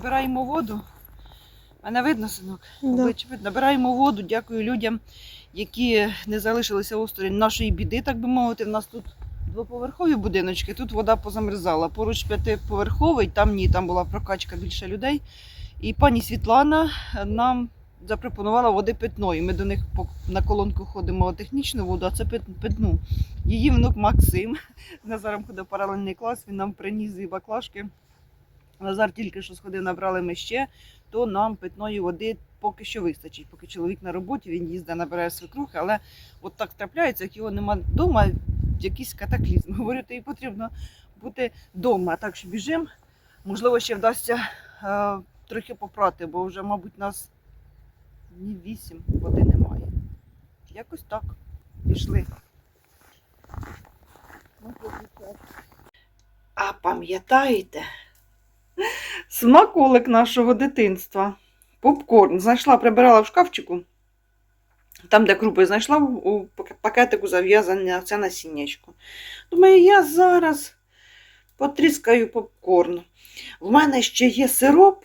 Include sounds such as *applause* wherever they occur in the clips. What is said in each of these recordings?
набираємо воду. Мене видно, синок? Да. Набираємо воду, дякую людям, які не залишилися осторонь нашої біди, так би мовити. В нас тут двоповерхові будиночки, тут вода позамерзала. Поруч п'ятиповерховий, там ні, там була прокачка більше людей. І пані Світлана нам запропонувала води питної. Ми до них на колонку ходимо технічну воду, а це пит- питну. Її внук Максим з *laughs* Назаром ходив паралельний клас, він нам приніс дві баклажки. Назар тільки що сходив, набрали ми ще, то нам питної води поки що вистачить. Поки чоловік на роботі, він їздить, набирає свекрухи, але от так трапляється, як його нема вдома, якийсь катаклізм. *laughs* Говорю, тобі потрібно бути вдома. Так що біжимо. Можливо, ще вдасться е, трохи попрати, бо вже, мабуть, нас ні вісім води немає. Якось так. Пішли. А пам'ятаєте? Смаколик нашого дитинства. Попкорн. Знайшла, прибирала в шкафчику. Там, де крупи знайшла у пакетику зав'язане це насіннячко. Думаю, я зараз потріскаю попкорн. В мене ще є сироп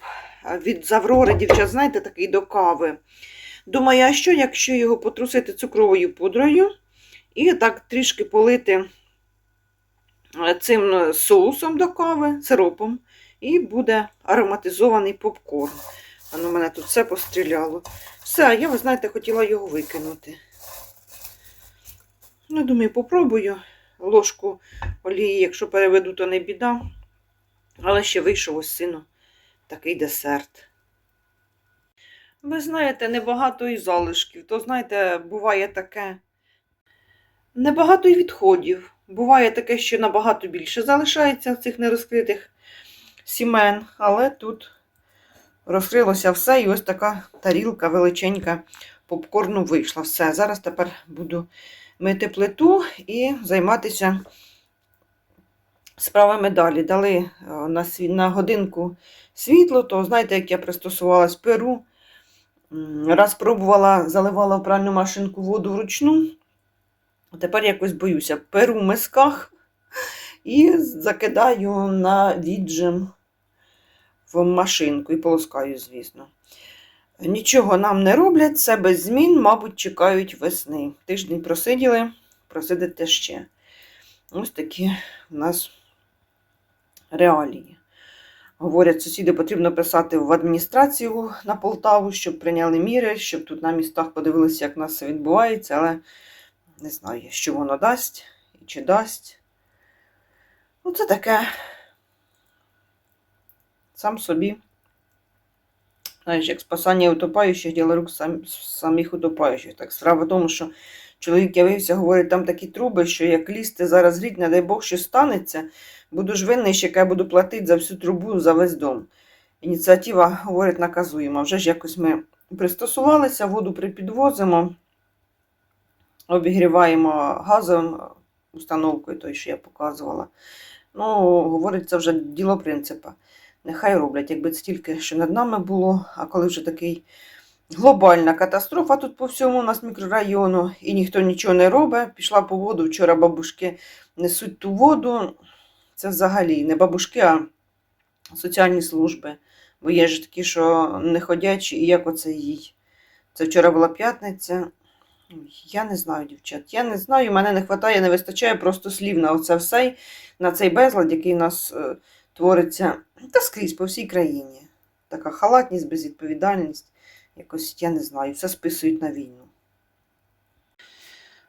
від Заврори, дівчат, знаєте, такий до кави. Думаю, а що, якщо його потрусити цукровою пудрою і так трішки полити е, цим е, соусом до кави, сиропом, і буде ароматизований попкорн. Воно мене тут все постріляло. Все, я, ви знаєте, хотіла його викинути. Ну, думаю, попробую ложку олії, якщо переведу, то не біда. Але ще вийшов ось сину такий десерт. Ви знаєте, небагато і залишків. То, знаєте, буває таке. Небагато і відходів. Буває таке, що набагато більше залишається цих нерозкритих сімен, але тут розкрилося все, і ось така тарілка величенька попкорну вийшла. Все. Зараз тепер буду мити плиту і займатися справами далі. Дали е, на, сві- на годинку світло, то знаєте, як я пристосувалась перу. Раз пробувала, заливала в пральну машинку воду вручну. Тепер якось боюся. Перу в мисках і закидаю на віджим в машинку і полоскаю, звісно. Нічого нам не роблять, це без змін, мабуть, чекають весни. Тиждень просиділи, просидите ще. Ось такі у нас реалії. Говорять, сусіди потрібно писати в адміністрацію на Полтаву, щоб прийняли міри, щоб тут на містах подивилися, як у нас це відбувається, але не знаю, що воно дасть і чи дасть. Ну, це таке сам собі. Знаєш, як спасання утопаючих, діло рук сам, самих утопаючих. Так справа в тому, що чоловік явився, говорить, там такі труби, що як лізти зараз гріть, не дай Бог, що станеться, буду ж винний, що я буду платити за всю трубу, за весь дом. Ініціатива, говорить, наказуємо. Вже ж якось ми пристосувалися, воду припідвозимо, обігріваємо газовим установкою, той, що я показувала. Ну, говорить, це вже діло принципа. Нехай роблять, якби це тільки що над нами було, а коли вже такий глобальна катастрофа тут по всьому у нас мікрорайону, і ніхто нічого не робить. Пішла по воду. Вчора бабушки несуть ту воду. Це взагалі не бабушки, а соціальні служби. Бо є ж такі, що не ходячі, і як оце їй. Це вчора була п'ятниця. Я не знаю, дівчат. Я не знаю, мене не вистачає, не вистачає просто слів на оце все, на цей безлад, який у нас е, твориться та скрізь по всій країні. Така халатність, безвідповідальність. Якось, я не знаю, все списують на війну.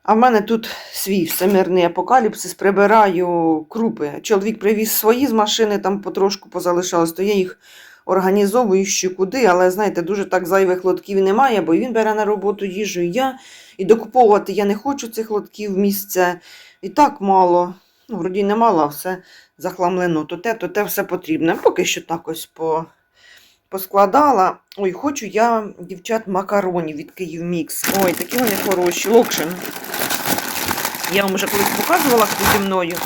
А в мене тут свій всемирний апокаліпсис, прибираю крупи. Чоловік привіз свої з машини, там потрошку позалишалось, то я їх організовую що куди, але знаєте, дуже так зайвих лотків немає, бо він бере на роботу їжу, і я. І докуповувати я не хочу цих лотків місця. І так мало. Ну, вроді не мало, а все захламлено. То те, то те все потрібне. Поки що так ось по, поскладала. Ой, хочу я, дівчат, макаронів від Київ Мікс. Ой, такі вони хороші. Локшин. Я вам вже колись показувала хто зі мною,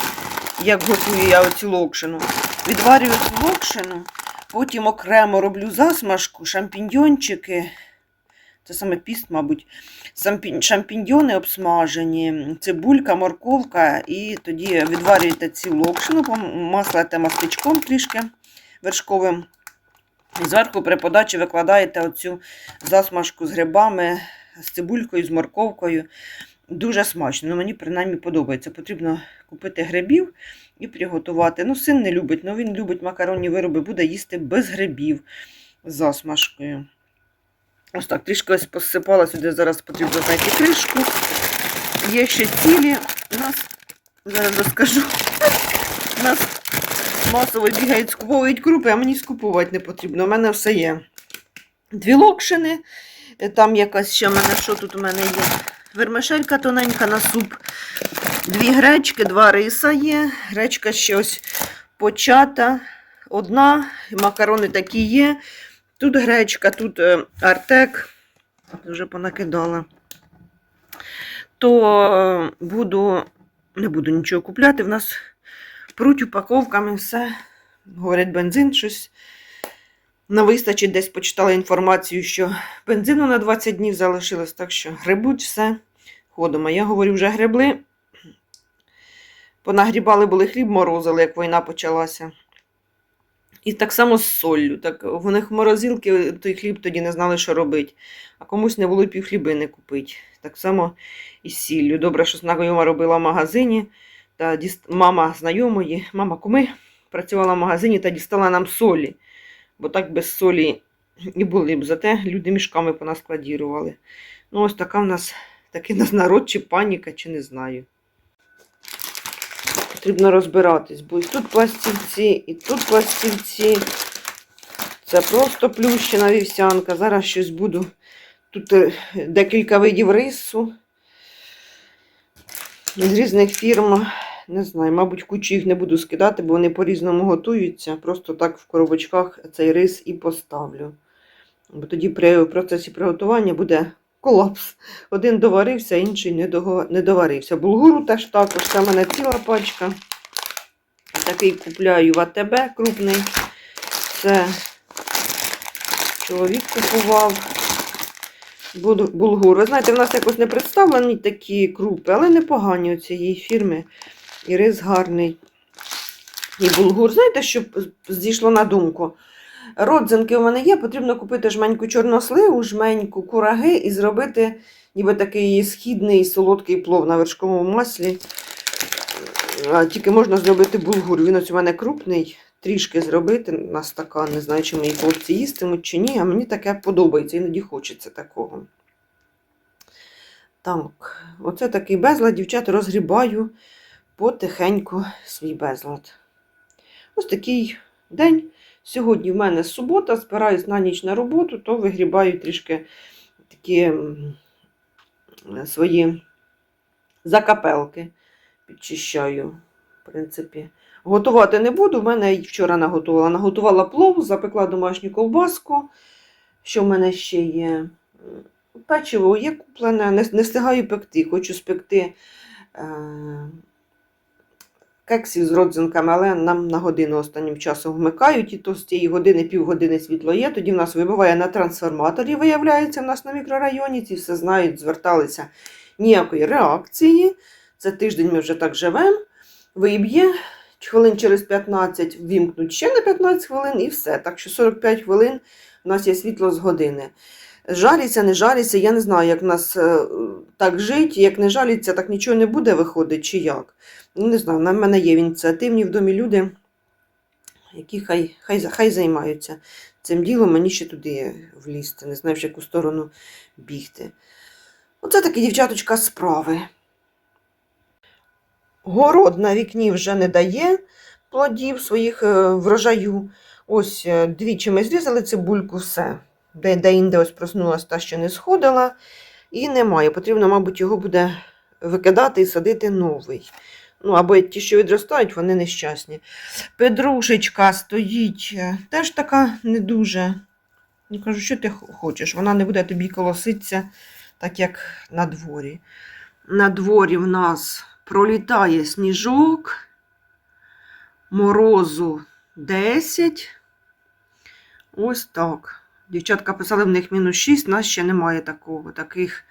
як готую я оцю локшину. Відварюю цю локшину, потім окремо роблю засмажку, шампіньйончики. Це саме піст, мабуть. Шампіньйони обсмажені, цибулька, морковка, і тоді відварюєте цю локшину, помаслите мастичком трішки вершковим. І зверху при подачі викладаєте оцю засмажку з грибами, з цибулькою, з морковкою. Дуже смачно. Ну, мені принаймні подобається. Потрібно купити грибів і приготувати. Ну, син не любить, але він любить макаронні вироби, буде їсти без грибів з засмажкою. Ось так, трішки ось посипала сюди. Зараз потрібно знайти кришку. Є ще цілі. У нас, зараз розкажу. У нас масово бігають, скуповують крупи, а мені скупувати не потрібно. У мене все є. Дві локшини. Там якась ще в мене, що тут у мене є? Вермишелька тоненька на суп. Дві гречки, два риса є. Гречка ще ось почата. Одна, макарони такі є. Тут гречка, тут е, артек. Вже понакидала. То е, буду, не буду нічого купляти. В нас пруть упаковками все. Говорять, бензин щось не вистачить. Десь почитала інформацію, що бензину на 20 днів залишилось, так що грибуть все ходом. А я говорю, вже гребли. Понагрібали були хліб, морозили, як війна почалася. І так само з соллю. Так, в них морозилки той хліб тоді не знали, що робити. А комусь не було півхлібини купити. Так само і з сіллю. Добре, що знайома робила в магазині. Та діст... мама знайомої, мама куми працювала в магазині та дістала нам солі. Бо так без солі і були б. Зате люди мішками понаскладірували. Ну, ось така в нас такий у нас народ, чи паніка, чи не знаю. Потрібно розбиратись, бо і тут пластівці, і тут пластівці. Це просто плющена вівсянка. Зараз щось буду. Тут е, декілька видів рису з різних фірм. Не знаю, мабуть, кучу їх не буду скидати, бо вони по-різному готуються. Просто так в коробочках цей рис і поставлю. Бо тоді при процесі приготування буде колапс. Один доварився, інший не, доварився. Булгуру теж також. Це в мене ціла пачка. Такий купляю в АТБ крупний. Це чоловік купував. Булгур. Ви знаєте, в нас якось не представлені такі крупи, але непогані у цієї фірми. І рис гарний. І булгур. Знаєте, що зійшло на думку? Родзинки у мене є, потрібно купити жменьку чорносливу, жменьку кураги і зробити ніби такий східний солодкий плов на вершковому маслі. Тільки можна зробити булгур. Він ось у мене крупний, трішки зробити на стакан. Не знаю, чи мої хлопці їстимуть чи ні, а мені таке подобається, іноді хочеться такого. Так, оце такий безлад, дівчата, розгрібаю потихеньку свій безлад. Ось такий день. Сьогодні в мене субота, збираюсь на ніч на роботу, то вигрібаю трішки такі свої закапелки. Підчищаю, в принципі. Готувати не буду. В мене вчора наготувала. Наготувала плов, запекла домашню ковбаску. Що в мене ще є? Печиво є куплене, не, не встигаю пекти. Хочу спекти е, кексів з родзинками, але нам на годину останнім часом вмикають, і то з тієї години, півгодини світло є. Тоді в нас вибиває на трансформаторі, виявляється, в нас на мікрорайоні. Ці все знають, зверталися ніякої реакції. Це тиждень ми вже так живемо. Виб'є, хвилин через 15 вімкнуть ще на 15 хвилин і все. Так що 45 хвилин у нас є світло з години. Жариться, не жариться, я не знаю, як в нас е, так жить, як не жаліться, так нічого не буде виходить, чи як. Ну, не знаю, на мене є ініціативні в домі люди, які хай, хай, хай займаються цим ділом, мені ще туди влізти, не знаю, в яку сторону бігти. Оце такі, дівчаточка, справи. Город на вікні вже не дає плодів своїх е, врожаю. Ось е, двічі ми зрізали цибульку, все. Де, де інде ось проснулася та, що не сходила, і немає. Потрібно, мабуть, його буде викидати і садити новий. Ну, або ті, що відростають, вони нещасні. Петрушечка стоїть, е, теж така не дуже. Я кажу, що ти хочеш? Вона не буде тобі колоситися, так як на дворі. На дворі в нас пролітає сніжок, морозу 10. Ось так. Дівчатка писали, в них мінус 6, у нас ще немає такого, таких,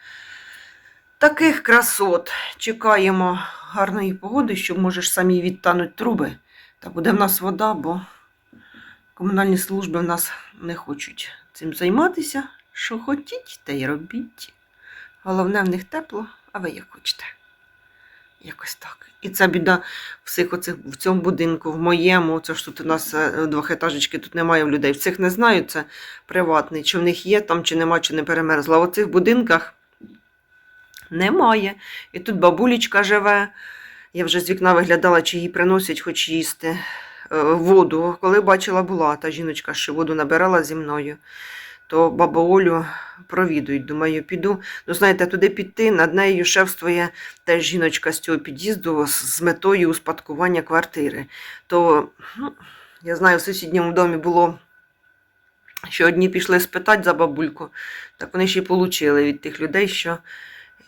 таких красот. Чекаємо гарної погоди, що можеш самі відтануть труби. Та буде в нас вода, бо Комунальні служби в нас не хочуть цим займатися. Що хотіть, те й робіть. Головне, в них тепло, а ви як хочете. Якось так. І ця біда всіх оцих в цьому будинку, в моєму, це ж тут у нас е, двохетажечки, тут немає в людей. В цих не знаю, це приватний. Чи в них є там, чи нема, чи не перемерзла. В цих будинках немає. І тут бабулечка живе. Я вже з вікна виглядала, чи їй приносять хоч їсти е, воду. Коли бачила, була та жіночка, що воду набирала зі мною, то бабу Олю провідують. Думаю, піду. Ну, знаєте, туди піти, над нею шефствує теж жіночка з цього під'їзду з метою успадкування квартири. То, ну, я знаю, в сусідньому домі було, що одні пішли спитати за бабульку, так вони ще й отримали від тих людей, що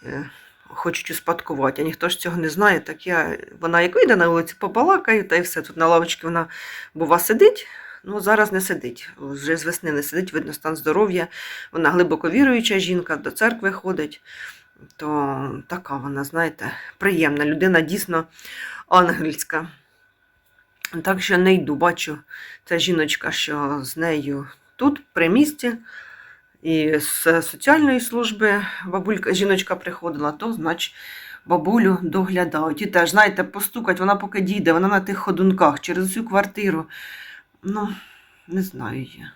е, хочуть успадкувати. А ніхто ж цього не знає, так я, вона як вийде на вулиці, побалакаю, та й все. Тут на лавочці вона, бува, сидить. Ну, зараз не сидить, вже з весни не сидить, видно стан здоров'я. Вона глибоко віруюча жінка, до церкви ходить. То така вона, знаєте, приємна людина, дійсно ангельська. Так що не йду, бачу, ця жіночка, що з нею тут, при місті, і з соціальної служби бабулька, жіночка приходила, то, значить, бабулю доглядають. І теж, знаєте, постукать, вона поки дійде, вона на тих ходунках через всю квартиру. Ну, не знаю я.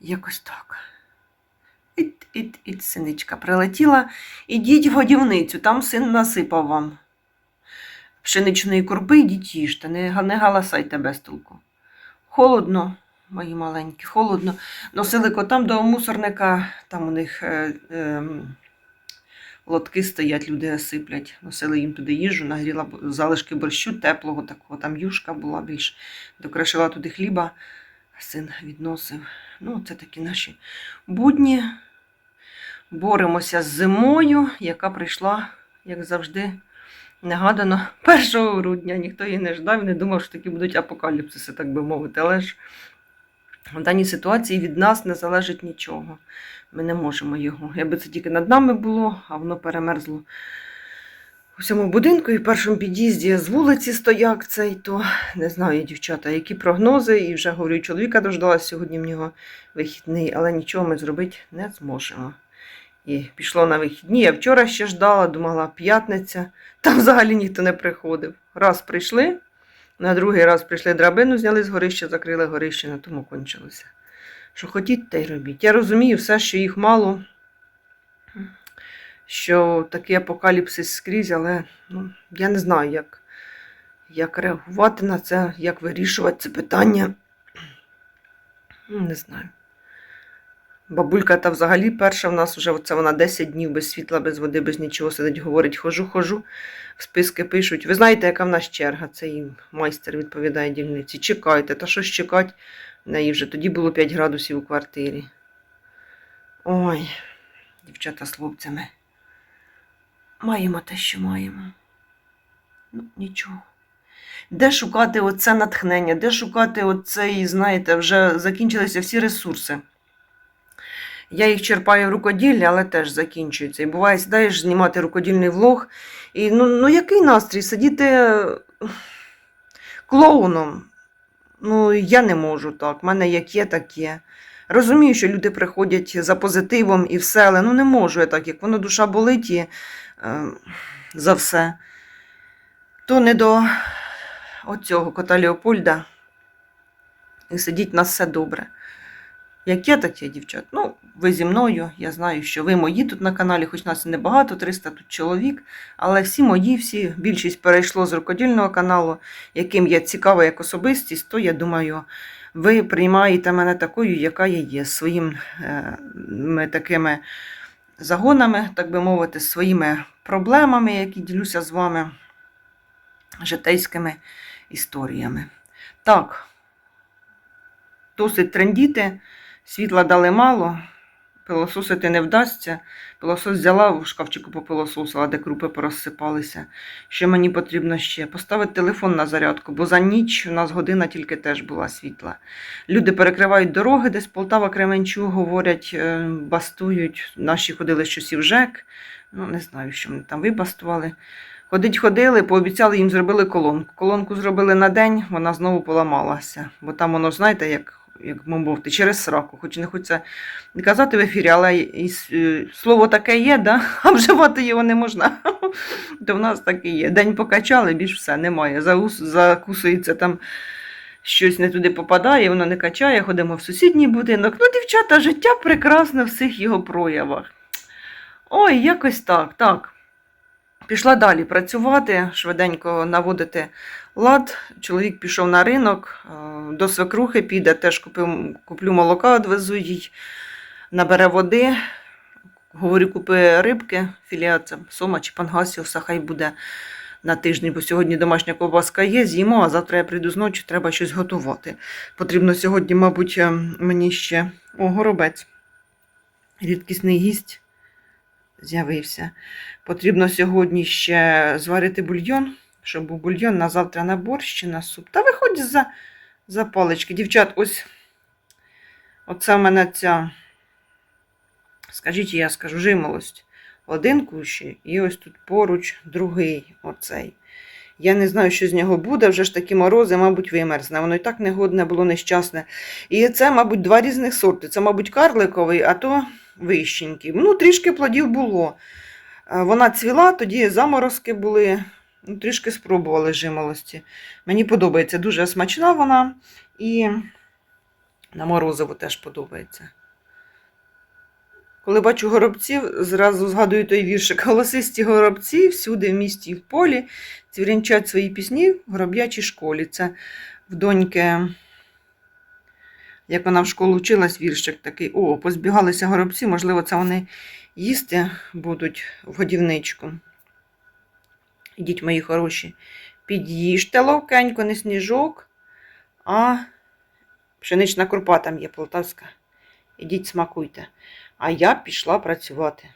Якось так. Іт, іт, іт, синичка прилетіла. Ідіть в годівницю, там син насипав вам. Пшеничної курби йдіть їжте, не, не галасайте без толку. Холодно, мої маленькі, холодно. Носили котам до мусорника, там у них е, е, лотки стоять, люди сиплять. Носили їм туди їжу, нагріла залишки борщу теплого, такого там юшка була більш. Докришила туди хліба, син відносив. Ну, це такі наші будні. Боремося з зимою, яка прийшла, як завжди, негадано 1 *laughs* грудня. Ніхто її не ждав, не думав, що такі будуть апокаліпсиси, так би мовити. Але ж в даній ситуації від нас не залежить нічого. Ми не можемо його. Якби це тільки над нами було, а воно перемерзло у всьому будинку і в першому під'їзді з вулиці стояк цей, то не знаю, дівчата, які прогнози. І вже говорю, чоловіка дождалась сьогодні в нього вихідний, але нічого ми зробити не зможемо. І пішло на вихідні. Я вчора ще ждала, думала, п'ятниця. Там взагалі ніхто не приходив. Раз прийшли, на другий раз прийшли драбину, зняли з горища, закрили горище, на тому кончилося. Що хотіть, те й робіть. Я розумію все, що їх мало, що такий апокаліпсис скрізь, але ну, я не знаю, як, як реагувати на це, як вирішувати це питання. Ну, Не знаю. Бабулька та взагалі перша в нас вже оце вона 10 днів без світла, без води, без нічого сидить, говорить, хожу, хожу, в списки пишуть. Ви знаєте, яка в нас черга? Це їм майстер відповідає дільниці. Чекайте, та що ж чекати? Неї вже тоді було 5 градусів у квартирі. Ой, дівчата з хлопцями. Маємо те, що маємо. Ну, нічого. Де шукати оце натхнення, де шукати оцей, знаєте, вже закінчилися всі ресурси. Я їх черпаю в рукоділлі, але теж закінчуються. І буває, сідаєш знімати рукодільний влог. І ну, ну який настрій? Сидіти е, клоуном. Ну, я не можу так. У мене як є, так є. Розумію, що люди приходять за позитивом і все, але ну не можу я так, як воно душа болить і, е, за все. То не до оцього кота Леопольда. І сидіть на все добре. Як є, так є, дівчат. Ну, ви зі мною, я знаю, що ви мої тут на каналі, хоч нас і небагато, 300 тут чоловік, але всі мої, всі, більшість перейшло з рукодільного каналу, яким я цікава як особистість, то я думаю, ви приймаєте мене такою, яка я є, своїми е, такими загонами, так би мовити, своїми проблемами, які ділюся з вами, житейськими історіями. Так, досить трендіти. Світла дали мало, пилососити не вдасться. Пилосос взяла в шкафчику попилососила, де крупи порозсипалися. Що мені потрібно ще? Поставити телефон на зарядку, бо за ніч у нас година тільки теж була світла. Люди перекривають дороги, десь Полтава, Кременчуг, говорять, е, бастують. Наші ходили і в ЖЕК. Ну, не знаю, що вони там вибастували. Ходить ходили, пообіцяли їм зробили колонку. Колонку зробили на день, вона знову поламалася. Бо там воно, знаєте, як, як мовити, через сраку. Хоч не хочеться казати в ефірі, але і, с- е, слово таке є, да? *laughs* а вживати його не можна. *laughs* То в нас так і є. День покачали, більш все немає. Закусується там щось не туди попадає, воно не качає, ходимо в сусідній будинок. Ну, дівчата, життя прекрасне в всіх його проявах. Ой, якось так, так. Пішла далі працювати, швиденько наводити лад. Чоловік пішов на ринок, е, до свекрухи піде, теж купив, куплю молока, відвезу їй, набере води. Говорю, купи рибки, філія це сома чи пангасіуса, хай буде на тиждень, бо сьогодні домашня ковбаска є, з'їмо, а завтра я прийду зночі, треба щось готувати. Потрібно сьогодні, мабуть, е, мені ще о, горобець. Рідкісний гість з'явився. Потрібно сьогодні ще зварити бульйон, щоб був бульйон на завтра на борщ чи на суп. Та виходь за, за палички. Дівчат, ось оце в мене ця, скажіть, я скажу, жимолость. Один кущі, і ось тут поруч другий оцей. Я не знаю, що з нього буде, вже ж такі морози, мабуть, вимерзне. Воно і так негодне було нещасне. І це, мабуть, два різних сорти. Це, мабуть, карликовий, а то вищенький. Ну, трішки плодів було. Е, Вона цвіла, тоді заморозки були. Ну, трішки спробували жимолості. Мені подобається, дуже смачна вона і на морозиво теж подобається. Коли бачу горобців, зразу згадую той віршик. Голосисті горобці всюди в місті і в полі цвірінчать свої пісні в гороб'ячій школі. Це в доньки, як вона в школу вчилась, віршик такий. О, позбігалися горобці, можливо, це вони їсти будуть в годівничку. Ідіть, мої хороші, під'їжте ловкенько, не сніжок, а пшенична крупа там є полтавська. Ідіть смакуйте. А я пішла працювати.